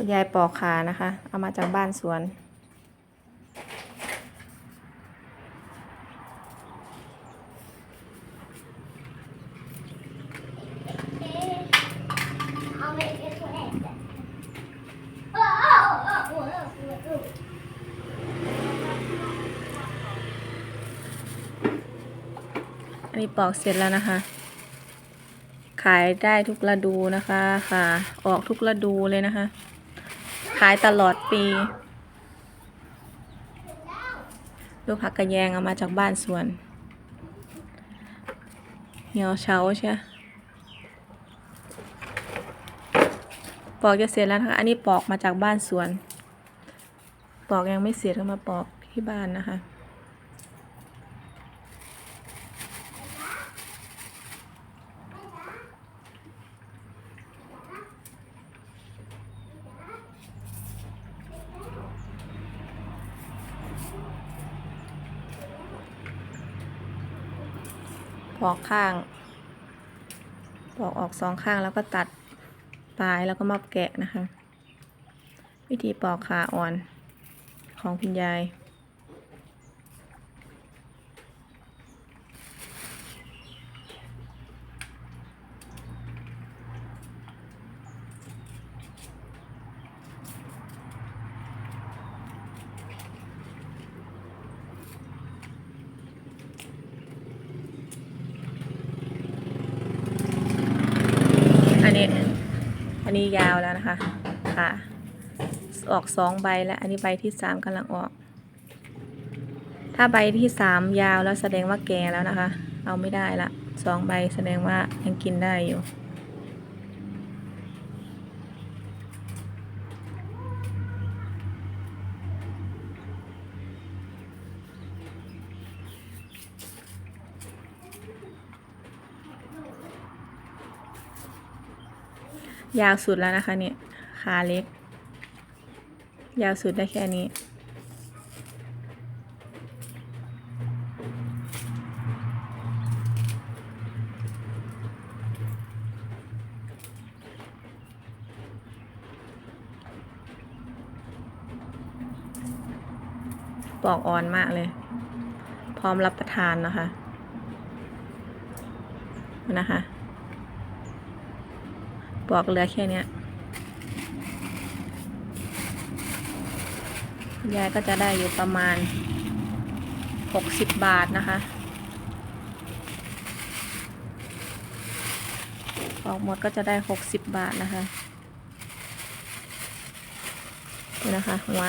คุณยายปอกขานะคะ เอามาจากบ้านสวนเอาไปเอ็กซ์แอดเออเออเออเออเออเอออันนี้ปอกเสร็จแล้วนะคะ ขายได้ทุกฤดูนะคะค่ะ ออกทุกฤดูเลยนะคะ ขายตลอดปี ลูกผักกระแยงเอามาจากบ้านสวน เหี่ยวเฉาใช่ปอกจะเสร็จแล้วนะคะ อันนี้ปอกมาจากบ้านสวน ปอกยังไม่เสร็จก็มาปอกที่บ้านนะคะ ปอกข้างปอกออกสองข้างแล้วก็ตัดปลายแล้วก็มาแกะนะคะ วิธีปอกขาอ่อนของคุณยาย อันนี้ อันนี้ยาวแล้วนะคะค่ะออกสองใบแล้วอันนี้ใบที่สามกำลังออก ถ้าใบที่สามยาวแล้วแสดงว่าแก่แล้วนะคะ เอาไม่ได้ละสองใบแสดงว่ายังกินได้อยู่ ยาวสุดแล้วนะคะเนี่ยขาเล็ก ยาวสุดได้แค่นี้ ปอกอ่อนมากเลย พร้อมรับประทานนะคะนะคะ บอกเหลือแค่เนี้ยยายก็จะได้อยู่ประมาณหกสิบบาทนะคะ ออกหมดก็จะได้หกสิบบาทนะคะนี่นะคะหัว